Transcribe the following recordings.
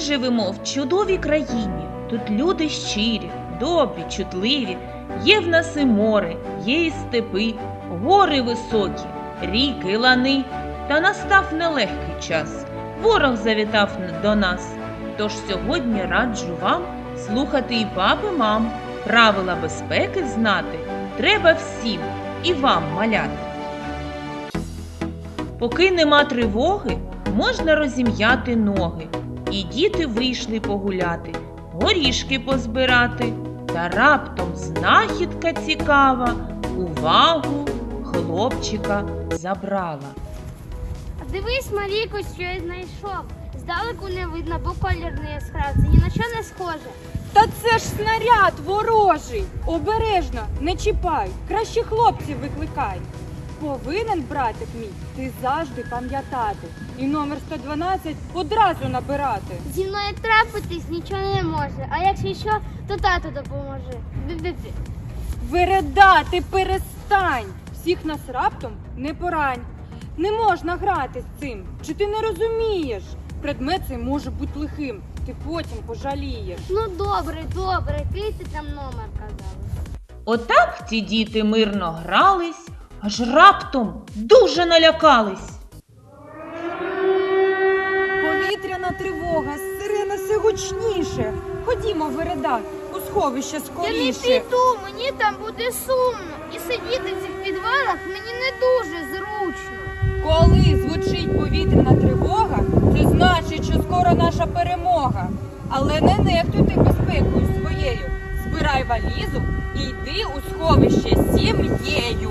живемо в чудовій країні. Тут люди щирі, добрі, чутливі. Є в нас і море, є і степи, гори високі, ріки, лани. Та настав нелегкий час. Ворог завітав до нас. Тож сьогодні раджу вам слухати і папи, мам. Правила безпеки знати треба всім і вам, малята. Поки нема тривоги, можна розім'яти ноги. І діти вийшли погуляти, горішки позбирати. Та раптом знахідка цікава, увагу хлопчика забрала. Дивись, Марійко, що я знайшов. Здалеку не видно, бо колір не яскравий. Ні на що не схоже. Та це ж снаряд ворожий. Обережно, не чіпай. Краще хлопців викликай. Повинен, братик мій, ти завжди пам'ятати. І номер 112 одразу набирати. Зі мною трапитись нічого не може. А якщо що, то тато допоможе. Бі-бі-бі. Вереда, перестань! Всіх нас раптом не порань. Не можна грати з цим. Чи ти не розумієш? Предмет цей може бути лихим. Ти потім пожалієш. Ну добре, добре, ти там номер казав? Отак ті діти мирно грались, аж раптом дуже налякались. Повітряна тривога, сирена все гучніше. Ходімо, Вереда, у сховище Я не скоріше. піду, мені там буде сумно. І сидіти в цих підвалах мені не дуже зручно. Коли звучить повітряна тривога, це значить, що скоро наша перемога. Але не нехтуйте безпекою своєю. Збирай валізу і йди у сховище сім'єю.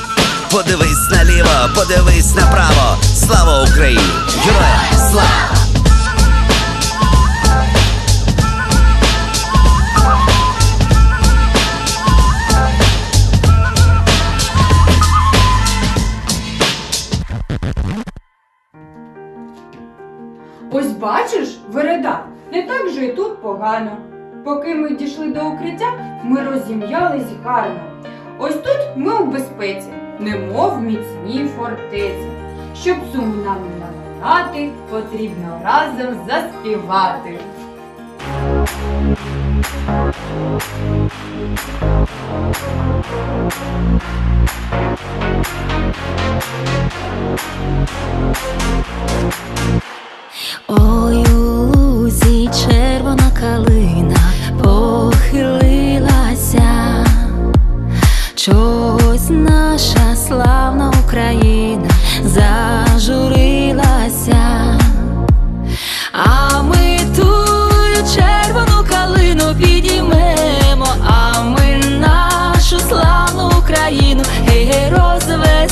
Подивись наліво, подивись направо. Слава Україні! Героям слава! Ось бачиш, Вереда, не так же і тут погано. Поки ми дійшли до укриття, ми розім'ялись гарно. Ось тут ми у безпеці, немов міцні фортеці. Щоб суму нам не потрібно разом заспівати. Ой,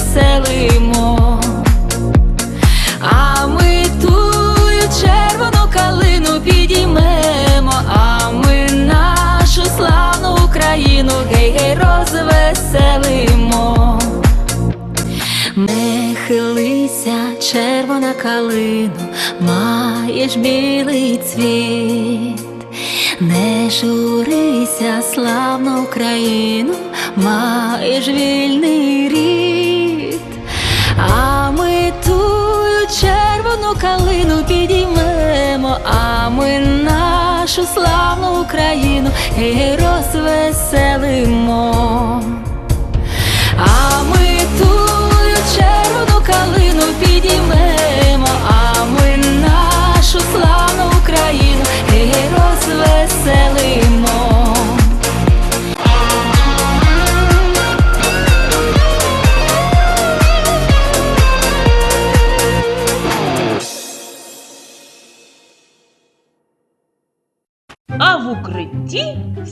розвеселимо. А ми тую червону калину підіймемо, а ми нашу славну Україну гей-гей розвеселимо. Не хилися, червона калину, маєш білий цвіт. Не журися, славна Україну, маєш вільний рід. Нашу славну Україну і розвеселимо.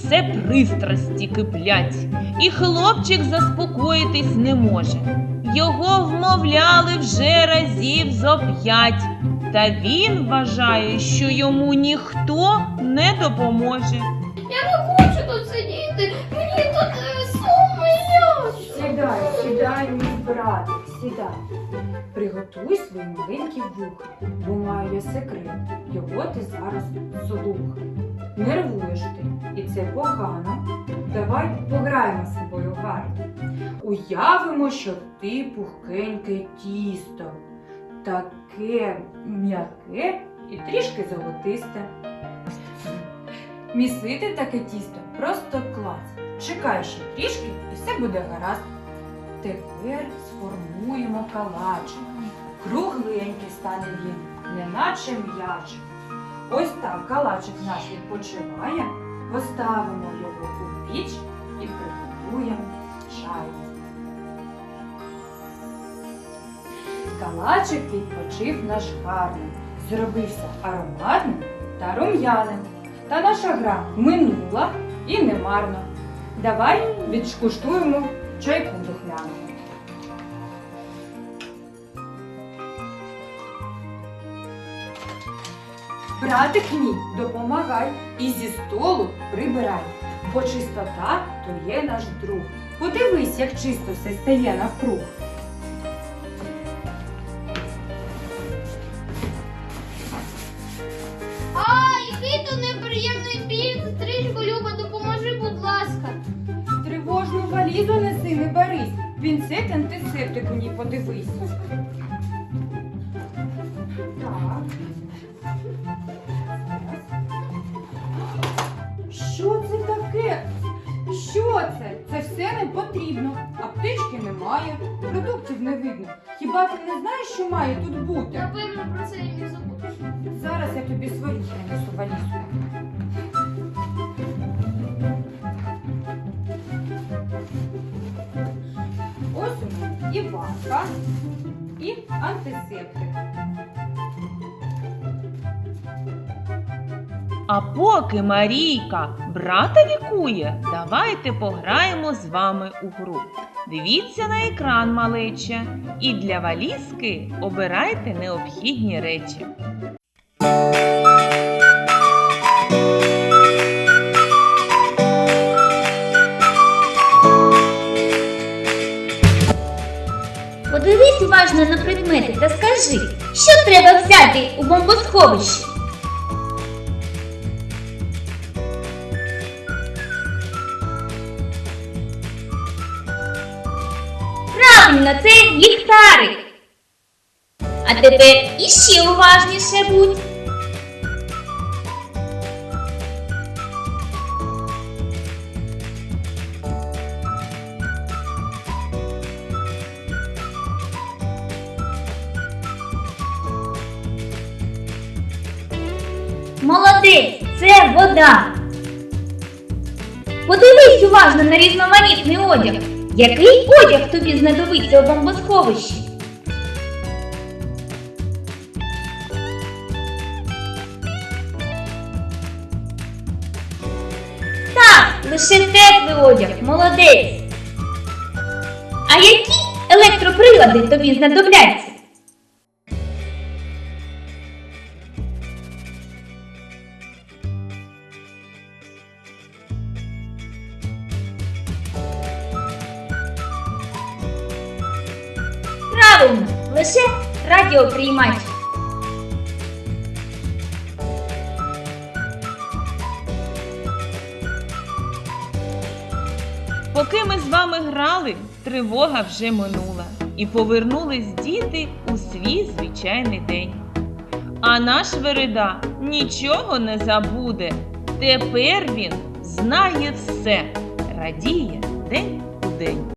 Все пристрасті киплять, і хлопчик заспокоїтись не може. Його вмовляли вже разів зо п'ять, та він вважає, що йому ніхто не допоможе. Я не хочу тут сидіти. Мені тут е, сумно і ясно. Сідай, сідай, мій братик, сідай. Приготуй свої маленькі вуха, бо маю я секрет. Його ти зараз слухай. Нервуєш ти, і це погано. Давай пограємо з собою гарно. Уявимо, що ти пухкеньке тісто, таке м'яке і трішки золотисте. Місити таке тісто просто клас. Чекай ще трішки і все буде гаразд. Тепер сформуємо калачик. Кругленький стане він, неначе м'ячик. Ось так калачик наш відпочиває. Поставимо його у піч і приготуємо чай. Калачик відпочив наш гарний, зробився ароматним та рум'яним. Та наша гра минула і не марно. Давай відшкуштуємо чайку духмяну. Братик мій, допомагай і зі столу прибирай, бо чистота то є наш друг. Подивись, як чисто все стає навкруг. А, який то неприємний біль. Сестричко Люба, допоможи, будь ласка. Тривожну валізу неси, не берись. Пінцет антисептик у ній подивись. Що це? Це все не потрібно. Аптечки немає, продуктів не видно. Хіба ти не знаєш, що має тут бути? Напевно, про це і не забудеш. Зараз я тобі свою принесу валізу. Ось у мене і ванка, і антисептик. А поки Марійка брата лікує, давайте пограємо з вами у гру. Дивіться на екран, малеча, і для валізки обирайте необхідні речі. Подивись уважно на предмети та скажи, що треба взяти у бомбосховищі. Правильно, це ліхтарик. А тепер іще уважніше будь. Молодець, це вода. Подивись уважно на різноманітний одяг. Який одяг тобі знадобиться у бомбосховищі? Так, лише теплий одяг, молодець. А які електроприлади тобі знадобляться? Лише радіоприймач. Поки ми з вами грали, тривога вже минула, і повернулись діти у свій звичайний день. А наш Вереда нічого не забуде, Тепер він знає все, радіє день у день.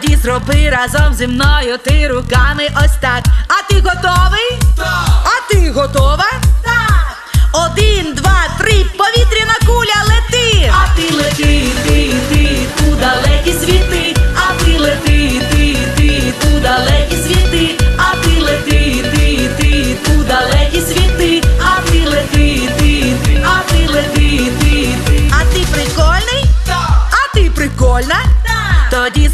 Тоді зроби разом зі мною ти руками ось так. А ти готовий?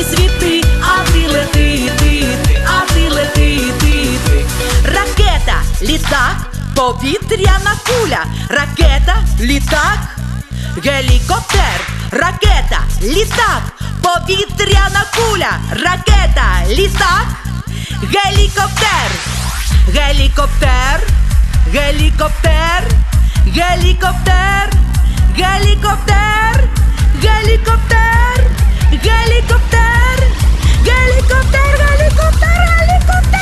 далекі світи, а ти лети, ти, ти, а ти лети, ти, ти. Ракета, літак, повітряна куля, ракета, літак, гелікоптер, ракета, літак, повітряна куля, ракета, літак, гелікоптер, гелікоптер, гелікоптер, гелікоптер, гелікоптер, гелікоптер, Galicopter, Galicopter, Galicopter, Galicopter.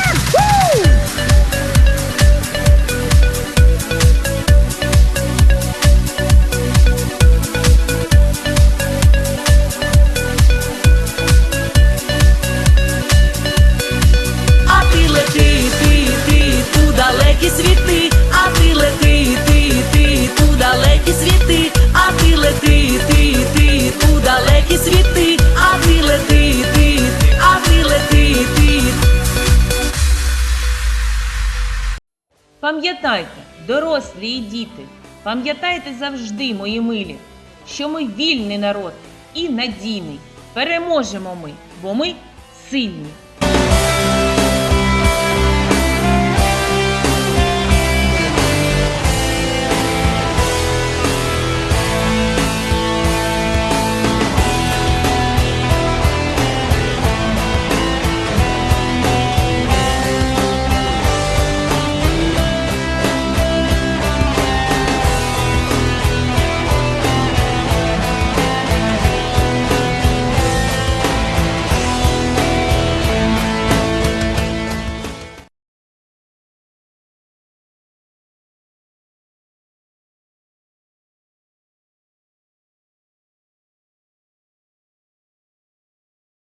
Пам'ятайте, дорослі і діти, пам'ятайте завжди, мої милі, що ми вільний народ і надійний. Переможемо ми, бо ми сильні.